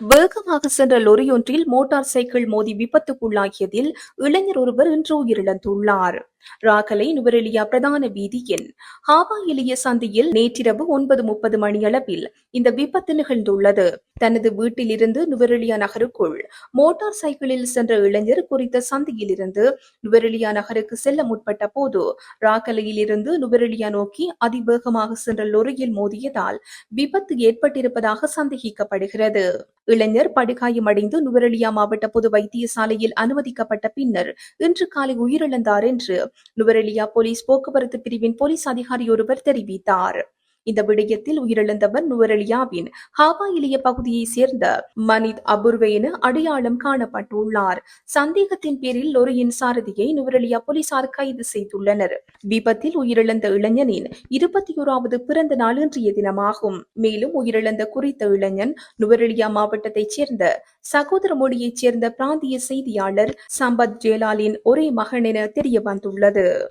வேகமாக சென்ற லொரியொன்றில் motor cycle மோதி விபத்துக்குள்ளாகியதில் இளைஞர் ஒருவர் இன்று உயிரிழந்துள்ளார். ராகலை நுவரெலியா பிரதான வீதியின் ஹாவாயிலிய சந்தையில் நேற்றிரவு ஒன்பது முப்பது மணியளவில் இந்த விபத்து நிகழ்ந்துள்ளது. தனது வீட்டிலிருந்து நுவரெலியா நகருக்குள் மோட்டார் சைக்கிளில் சென்ற இளைஞர் குறித்த சந்தியிலிருந்து நுவரெலியா நகருக்கு செல்ல முற்பட்ட போது ராகலையில் இருந்து நுவரெலியா நோக்கி அதிவேகமாக சென்ற லொரியில் மோதியதால் விபத்து ஏற்பட்டிருப்பதாக சந்தேகிக்கப்படுகிறது. இளைஞர் படுகாயமடைந்து நுவரெலியா மாவட்ட பொது வைத்தியசாலையில் அனுமதிக்கப்பட்ட பின்னர் இன்று காலை உயிரிழந்தார் என்று நுவரெலியா போலீஸ் போக்குவரத்து பிரிவின் போலீஸ் அதிகாரி ஒருவர் தெரிவித்தார். இந்த விடயத்தில் உயிரிழந்தவர் நுவரெலியாவின் ஹாவாயிலிய பகுதியைச் சேர்ந்த மனித் அபூர்வ என அடையாளம் காணப்பட்டுள்ளார். சந்தேகத்தின் பேரில் லொரியின் சாரதியை நுவரெலியா போலீசார் கைது செய்துள்ளனர். விபத்தில் உயிரிழந்த இளைஞனின் இருபத்தி ஓராவது பிறந்த நாள் இன்றைய தினமாகும். மேலும் உயிரிழந்த குறித்த இளைஞன் நுவரெலியா மாவட்டத்தைச் சேர்ந்த சகோதர மொழியைச் சேர்ந்த பிராந்திய செய்தியாளர் சம்பத் ஜேலாலின் ஒரே மகன் என தெரிய வந்துள்ளது